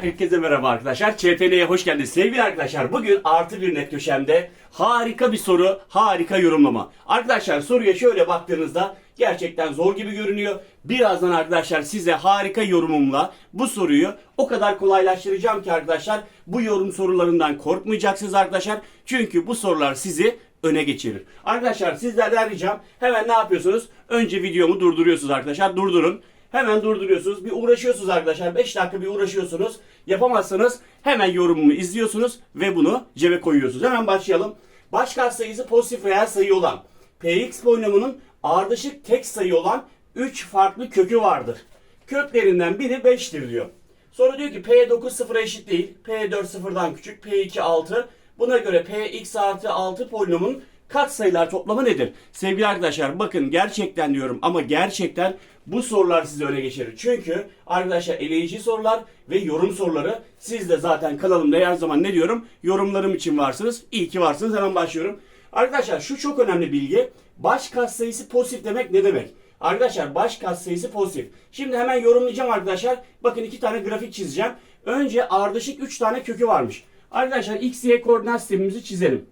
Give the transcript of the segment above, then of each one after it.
Herkese merhaba arkadaşlar. ÇTN'ye hoş geldiniz. Sevgili arkadaşlar bugün artı bir net köşemde harika bir soru, harika yorumlama. Arkadaşlar soruya şöyle baktığınızda gerçekten zor gibi görünüyor. Birazdan arkadaşlar size harika yorumumla bu soruyu o kadar kolaylaştıracağım ki arkadaşlar bu yorum sorularından korkmayacaksınız arkadaşlar. Çünkü bu sorular sizi öne geçirir. Arkadaşlar sizlerden ricam hemen ne yapıyorsunuz? Önce videomu durduruyorsunuz arkadaşlar. Durdurun. Hemen durduruyorsunuz. Bir uğraşıyorsunuz arkadaşlar. 5 dakika bir uğraşıyorsunuz. Yapamazsanız hemen yorumumu izliyorsunuz ve bunu cebe koyuyorsunuz. Hemen başlayalım. Baş katsayısı pozitif reel sayı olan Px polinomunun ardışık tek sayı olan 3 farklı kökü vardır. Köklerinden biri 5'tir diyor. Sonra diyor ki P9 sıfıra eşit değil. P4 sıfırdan küçük. P2 6. Buna göre Px artı 6 polinomun katsayılar toplamı nedir? Sevgili arkadaşlar bakın gerçekten diyorum ama gerçekten bu sorular sizi öne geçirir. Çünkü arkadaşlar eleyici sorular ve yorum soruları siz de zaten kanalımda her zaman ne diyorum? Yorumlarım için varsınız. İyi ki varsınız. Hemen başlıyorum. Arkadaşlar şu çok önemli bilgi. Baş katsayısı pozitif demek ne demek? Arkadaşlar baş katsayısı pozitif. Şimdi hemen yorumlayacağım arkadaşlar. Bakın iki tane grafik çizeceğim. Önce ardışık 3 tane kökü varmış. Arkadaşlar x, y koordinat sistemimizi çizelim.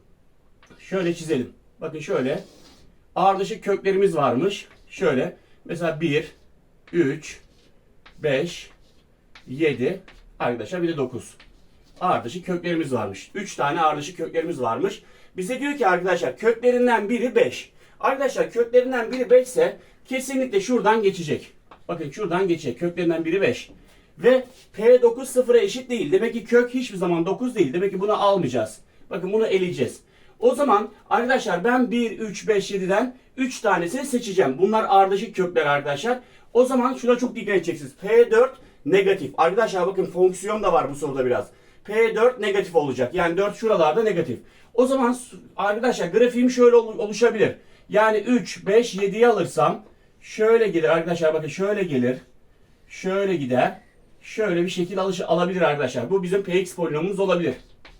Şöyle çizelim. Bakın şöyle. Ardışık köklerimiz varmış. Şöyle. Mesela 1, 3, 5, 7. Arkadaşlar bir de 9. Ardışık köklerimiz varmış. 3 tane ardışık köklerimiz varmış. Bize diyor ki arkadaşlar köklerinden biri 5. Arkadaşlar köklerinden biri 5 ise kesinlikle şuradan geçecek. Bakın şuradan geçecek. Köklerinden biri 5. Ve P9 sıfıra eşit değil. Demek ki kök hiçbir zaman 9 değil. Demek ki bunu almayacağız. Bakın bunu eleyeceğiz. O zaman arkadaşlar ben 1, 3, 5, 7'den 3 tanesini seçeceğim. Bunlar ardışık kökler arkadaşlar. O zaman şuna çok dikkat edeceksiniz. P4 negatif. Arkadaşlar bakın fonksiyon da var bu soruda biraz. P4 negatif olacak. Yani 4 şuralarda negatif. O zaman arkadaşlar grafiğim şöyle ol- oluşabilir. Yani 3, 5, 7'yi alırsam şöyle gelir arkadaşlar bakın şöyle gelir. Şöyle gider. Şöyle bir şekil alış alabilir arkadaşlar. Bu bizim Px polinomumuz olabilir.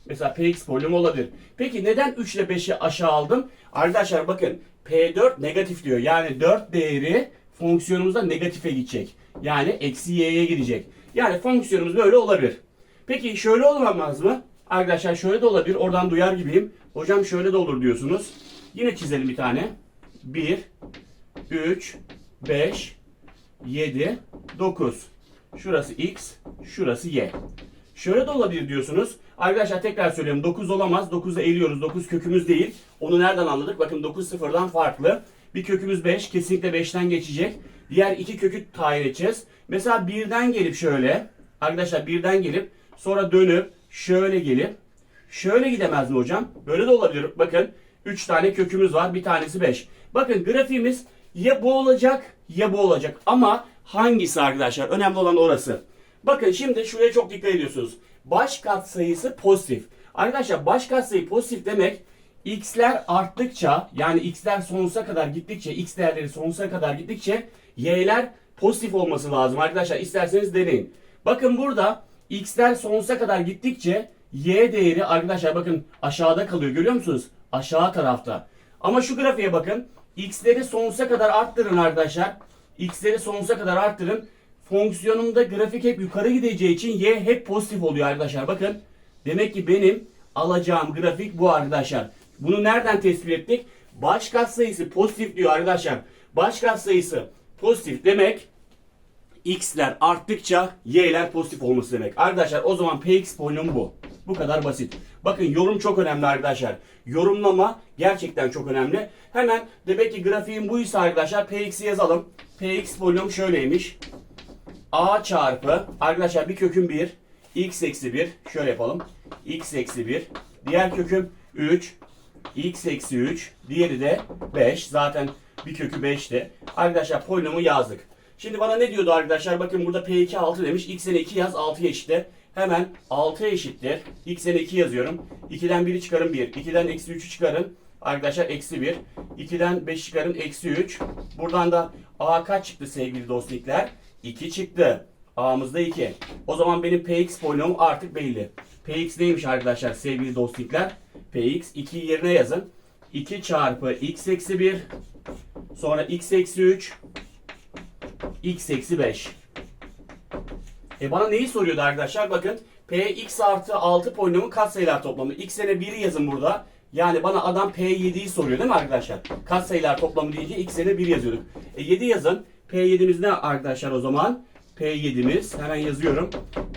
Mesela Px polinomu olabilir. Peki neden 3 ile 5'i aşağı aldım? Arkadaşlar bakın P4 negatif diyor. Yani 4 değeri fonksiyonumuzda negatife gidecek. Yani eksi y'ye gidecek. Yani fonksiyonumuz böyle olabilir. Peki şöyle olamaz mı? Arkadaşlar şöyle de olabilir. Oradan duyar gibiyim. Hocam şöyle de olur diyorsunuz. Yine çizelim bir tane. 1, 3, 5, 7, 9. Şurası x, şurası y. Şöyle de olabilir diyorsunuz. Arkadaşlar tekrar söylüyorum 9 olamaz. 9'u eliyoruz. 9 kökümüz değil. Onu nereden anladık? Bakın 9 sıfırdan farklı. Bir kökümüz 5. Kesinlikle 5'ten geçecek. Diğer iki kökü tayin edeceğiz. Mesela birden gelip şöyle. Arkadaşlar birden gelip sonra dönüp şöyle gelip şöyle gidemez mi hocam? Böyle de olabilir. Bakın 3 tane kökümüz var. Bir tanesi 5. Bakın grafiğimiz ya bu olacak ya bu olacak. Ama hangisi arkadaşlar? Önemli olan orası. Bakın şimdi şuraya çok dikkat ediyorsunuz. Baş katsayısı pozitif. Arkadaşlar baş katsayı pozitif demek x'ler arttıkça yani x'ler sonsuza kadar gittikçe x değerleri sonsuza kadar gittikçe y'ler pozitif olması lazım. Arkadaşlar isterseniz deneyin. Bakın burada x'ler sonsuza kadar gittikçe y değeri arkadaşlar bakın aşağıda kalıyor görüyor musunuz? Aşağı tarafta. Ama şu grafiğe bakın. x'leri sonsuza kadar arttırın arkadaşlar. x'leri sonsuza kadar arttırın. Fonksiyonumda grafik hep yukarı gideceği için y hep pozitif oluyor arkadaşlar. Bakın demek ki benim alacağım grafik bu arkadaşlar. Bunu nereden tespit ettik? Baş katsayısı pozitif diyor arkadaşlar. Baş katsayısı pozitif demek x'ler arttıkça y'ler pozitif olması demek. Arkadaşlar o zaman px polinomu bu. Bu kadar basit. Bakın yorum çok önemli arkadaşlar. Yorumlama gerçekten çok önemli. Hemen demek ki grafiğim buysa arkadaşlar px'i yazalım. px polinom şöyleymiş. A çarpı arkadaşlar bir köküm 1 x eksi 1 şöyle yapalım. x eksi 1 diğer köküm 3 x eksi 3 diğeri de 5 zaten bir kökü 5'ti. Arkadaşlar polinomu yazdık. Şimdi bana ne diyordu arkadaşlar? Bakın burada P2 6 demiş. X'e 2 yaz 6 eşittir. Hemen 6 eşittir. X'e 2 yazıyorum. 2'den 1'i çıkarın 1. 2'den eksi 3'ü çıkarın. Arkadaşlar eksi 1. 2'den 5 çıkarın eksi 3. Buradan da A kaç çıktı sevgili dostlikler? 2 çıktı. A'mızda 2. O zaman benim Px polinomum artık belli. Px neymiş arkadaşlar sevgili dostlikler? Px 2 yerine yazın. 2 çarpı x eksi 1 sonra x eksi 3 x eksi 5. E bana neyi soruyordu arkadaşlar? Bakın Px artı 6 polinomun katsayılar toplamı. X'ine 1'i yazın burada. Yani bana adam P7'yi soruyor değil mi arkadaşlar? Katsayılar toplamı deyince X'ine 1 yazıyorduk. E 7 yazın. P7'miz ne arkadaşlar o zaman? P7'miz hemen yazıyorum.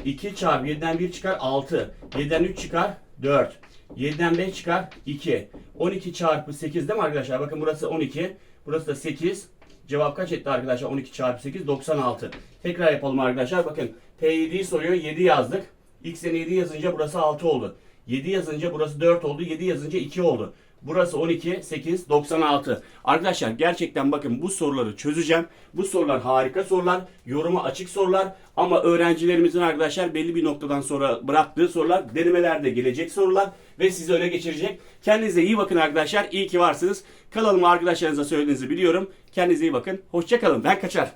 2 çarpı 7'den 1 çıkar 6. 7'den 3 çıkar 4. 7'den 5 çıkar 2. 12 çarpı 8 değil mi arkadaşlar? Bakın burası 12. Burası da 8. Cevap kaç etti arkadaşlar? 12 çarpı 8 96. Tekrar yapalım arkadaşlar. Bakın P7'yi soruyor. 7 yazdık. X'e 7 yazınca burası 6 oldu. 7 yazınca burası 4 oldu. 7 yazınca 2 oldu. Burası 12, 8, 96. Arkadaşlar gerçekten bakın bu soruları çözeceğim. Bu sorular harika sorular. Yoruma açık sorular. Ama öğrencilerimizin arkadaşlar belli bir noktadan sonra bıraktığı sorular denemelerde gelecek sorular ve sizi öne geçirecek. Kendinize iyi bakın arkadaşlar. İyi ki varsınız. Kanalıma arkadaşlarınıza söylediğinizi biliyorum. Kendinize iyi bakın. Hoşçakalın. Ben kaçar.